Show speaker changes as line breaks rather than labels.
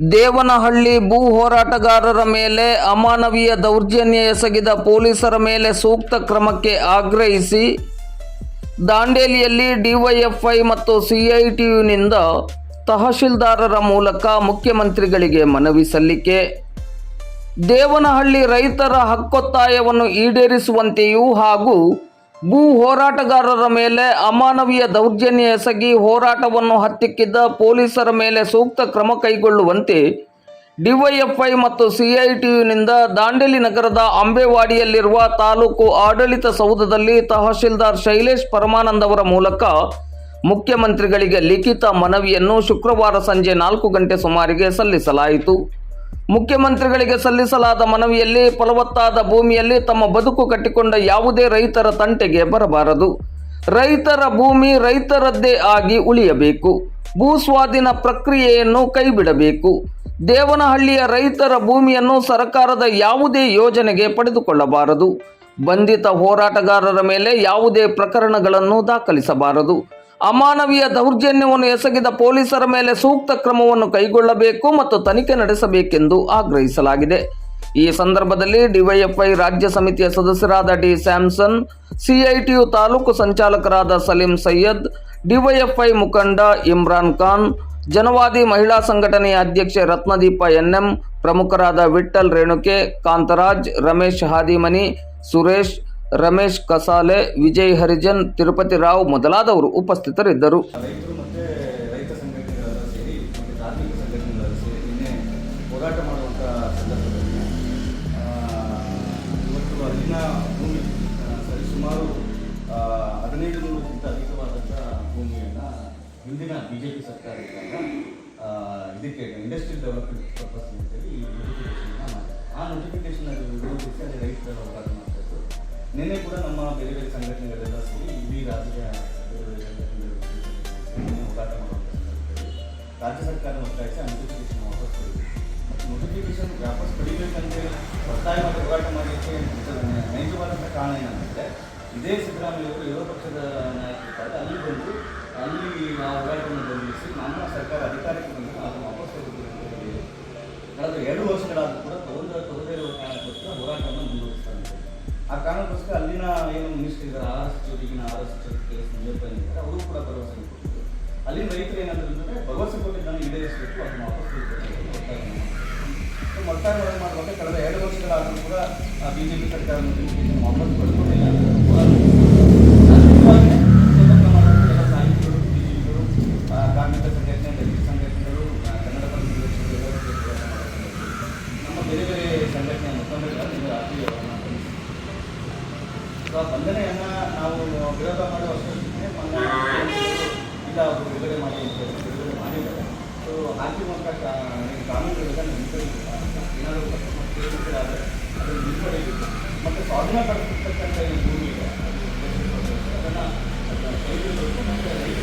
ದೇವನಹಳ್ಳಿ ಭೂ ಹೋರಾಟಗಾರರ ಮೇಲೆ ಅಮಾನವೀಯ ದೌರ್ಜನ್ಯ ಎಸಗಿದ ಪೊಲೀಸರ ಮೇಲೆ ಸೂಕ್ತ ಕ್ರಮಕ್ಕೆ ಆಗ್ರಹಿಸಿ ದಾಂಡೇಲಿಯಲ್ಲಿ ಡಿವೈಎಫ್ಐ ಮತ್ತು ಸಿಐಟಿಯುನಿಂದ ತಹಶೀಲ್ದಾರರ ಮೂಲಕ ಮುಖ್ಯಮಂತ್ರಿಗಳಿಗೆ ಮನವಿ ಸಲ್ಲಿಕೆ. ದೇವನಹಳ್ಳಿ ರೈತರ ಹಕ್ಕೊತ್ತಾಯವನ್ನು ಈಡೇರಿಸುವಂತೆಯೂ ಹಾಗೂ ಭೂ ಹೋರಾಟಗಾರರ ಮೇಲೆ ಅಮಾನವೀಯ ದೌರ್ಜನ್ಯ ಎಸಗಿ ಹೋರಾಟವನ್ನು ಹತ್ತಿಕ್ಕಿದ್ದ ಪೊಲೀಸರ ಮೇಲೆ ಸೂಕ್ತ ಕ್ರಮ ಕೈಗೊಳ್ಳುವಂತೆ ಡಿವೈಎಫ್ಐ ಮತ್ತು ಸಿಐಟಿಯುನಿಂದ ದಾಂಡೇಲಿ ನಗರದ ಅಂಬೇವಾಡಿಯಲ್ಲಿರುವ ತಾಲೂಕು ಆಡಳಿತ ಸೌಧದಲ್ಲಿ ತಹಶೀಲ್ದಾರ್ ಶೈಲೇಶ್ ಪರಮಾನಂದ್ ಅವರ ಮೂಲಕ ಮುಖ್ಯಮಂತ್ರಿಗಳಿಗೆ ಲಿಖಿತ ಮನವಿಯನ್ನು ಶುಕ್ರವಾರ ಸಂಜೆ ನಾಲ್ಕು ಗಂಟೆ ಸುಮಾರಿಗೆ ಸಲ್ಲಿಸಲಾಯಿತು. ಮುಖ್ಯಮಂತ್ರಿಗಳಿಗೆ ಸಲ್ಲಿಸಲಾದ ಮನವಿಯಲ್ಲಿ ಫಲವತ್ತಾದ ಭೂಮಿಯಲ್ಲಿ ತಮ್ಮ ಬದುಕು ಕಟ್ಟಿಕೊಂಡ ಯಾವುದೇ ರೈತರ ತಂಟೆಗೆ ಬರಬಾರದು. ರೈತರ ಭೂಮಿ ರೈತರದ್ದೇ ಆಗಿ ಉಳಿಯಬೇಕು. ಭೂ ಸ್ವಾಧೀನ ಪ್ರಕ್ರಿಯೆಯನ್ನು ಕೈಬಿಡಬೇಕು. ದೇವನಹಳ್ಳಿಯ ರೈತರ ಭೂಮಿಯನ್ನು ಸರ್ಕಾರದ ಯಾವುದೇ ಯೋಜನೆಗೆ ಪಡೆದುಕೊಳ್ಳಬಾರದು. ಬಂಧಿತ ಹೋರಾಟಗಾರರ ಮೇಲೆ ಯಾವುದೇ ಪ್ರಕರಣಗಳನ್ನು ದಾಖಲಿಸಬಾರದು. ಅಮಾನವೀಯ ದೌರ್ಜನ್ಯವನ್ನು ಎಸಗಿದ ಪೊಲೀಸರ ಮೇಲೆ ಸೂಕ್ತ ಕ್ರಮವನ್ನು ಕೈಗೊಳ್ಳಬೇಕು ಮತ್ತು ತನಿಖೆ ನಡೆಸಬೇಕೆಂದು ಆಗ್ರಹಿಸಲಾಗಿದೆ. ಈ ಸಂದರ್ಭದಲ್ಲಿ ಡಿವೈಎಫ್ಐ ರಾಜ್ಯ ಸಮಿತಿಯ ಸದಸ್ಯರಾದ ಡಿ ಸ್ಯಾಮ್ಸನ್, ಸಿಐಟಿಯು ತಾಲೂಕು ಸಂಚಾಲಕರಾದ ಸಲೀಂ ಸೈಯದ್, ಡಿವೈಎಫ್ಐ ಮುಖಂಡ ಇಮ್ರಾನ್ ಖಾನ್, ಜನವಾದಿ ಮಹಿಳಾ ಸಂಘಟನೆಯ ಅಧ್ಯಕ್ಷೆ ರತ್ನದೀಪ ಎನ್ಎಂ, ಪ್ರಮುಖರಾದ ವಿಠಲ್ ರೇಣುಕೆ, ಕಾಂತರಾಜ್, ರಮೇಶ್ ಹಾದಿಮನಿ, ಸುರೇಶ್ ರಮೇಶ್ ಕಸಾಲೆ, ವಿಜಯ್ ಹರಿಜನ್, ತಿರುಪತಿ ರಾವ್ ಮೊದಲಾದವರು ಉಪಸ್ಥಿತರಿದ್ದರು.
ರೈತರು ಹಿಂದಿನ ಡೆವಲಪ್ಮೆಂಟ್ ಪರ್ಪಸ್ ಈ ಆ ನೋಟಿಫಿಕೇಶನ್ ಇದ್ರು ನಿನ್ನೆ ಕೂಡ ನಮ್ಮ ಬೇರೆ ಬೇರೆ ಸಂಘಟನೆಗಳೆಲ್ಲ ಸೇರಿ ಇಡೀ ರಾಜ್ಯ ಹೋರಾಟ ಮಾಡುವಂಥ ರಾಜ್ಯ ಸರ್ಕಾರ ಒತ್ತಾಯಿಸಿ ನೋಟಿಫಿಕೇಶನ್ ವಾಪಸ್ ಪಡೆಯಬೇಕು ಮತ್ತು ನೋಟಿಫಿಕೇಶನ್ ವಾಪಸ್ ಪಡಿಬೇಕಂತೇಳಿ ಒತ್ತಾಯ ಮತ್ತು ಹೋರಾಟ ಮಾಡಲಿಕ್ಕೆ ನೈಜವಾದಂಥ ಕಾರಣ ಏನಂತಂದರೆ ಇದೇ ಸಿದ್ದರಾಮಯ್ಯ ಅವರು ಪಕ್ಷದ ನಾಯಕರಿದ್ದಾರೆ. ಅಲ್ಲಿ ಬಂದು, ಅಲ್ಲಿ ಆ ಹೋರಾಟವನ್ನು ಬೆಂಬಲಿಸಿ ನಮ್ಮ ಸರ್ಕಾರ ಅಧಿಕಾರಕ್ಕೆ ಬಂದು ಅದನ್ನು ವಾಪಸ್ ಹೇಳಿ ಕಳೆದ ಎರಡು ಇದ್ದಾರೆ ಆರ್ ಎಸ್ ಜೊತೆಗಿನ ಆರ್ ಎಸ್ ಎಸ್ ಏನಿದ್ದಾರೆ ಅವರು ಕೂಡ ಭರವಸೆ ಕೊಟ್ಟಿದ್ರು ಅಲ್ಲಿನ ರೈತರು ಏನಂದ್ರೆ ಅಂದರೆ ಭರವಸೆ ಕೊಟ್ಟಿದ್ದಾನೆ ಈಡೇರಿಸಬೇಕು ಅದನ್ನು ವಾಪಸ್ ತೆಗೆದುಕೊಳ್ಳಬೇಕು ಅಂತ ಒತ್ತಾಯ ಮಾಡಿದ್ರು. ಸೊ ಒತ್ತಾಯ ಮಾಡಿ ಮಾಡುವಾಗ ಕಳೆದ ಎರಡು ವರ್ಷಗಳಾದರೂ ಕೂಡ ಬಿ ಜೆ ಪಿ ಸರ್ಕಾರ ವಾಪಸ್ ಸೊ ಬಂಧನೆಯನ್ನು ನಾವು ವಿರೋಧ ಮಾಡುವ ಇಲ್ಲ ಅವರು ಬಿಡುಗಡೆ ಮಾಡಿ ಬಿಡುಗಡೆ ಮಾಡಿದ್ದಾರೆ. ಸೊ ಹಾಕಿ ಮೂಲಕ ಕಾನೂನು ವಿರೋಧ ನಿಂತಿರಲಿಲ್ಲ ಏನಾದರೂ ಆದರೆ ಅದನ್ನು ನಿಂತ್ಕೊಂಡಿದ್ದು ಮತ್ತು ಸ್ವಾಧೀನ ಪಡಿಸಿರ್ತಕ್ಕಂಥ ಈ ಭೂಮಿ ಇದೆ ಅದನ್ನು ಕೈಗೊಳ್ಳಬೇಕು ಮತ್ತು ರೈತ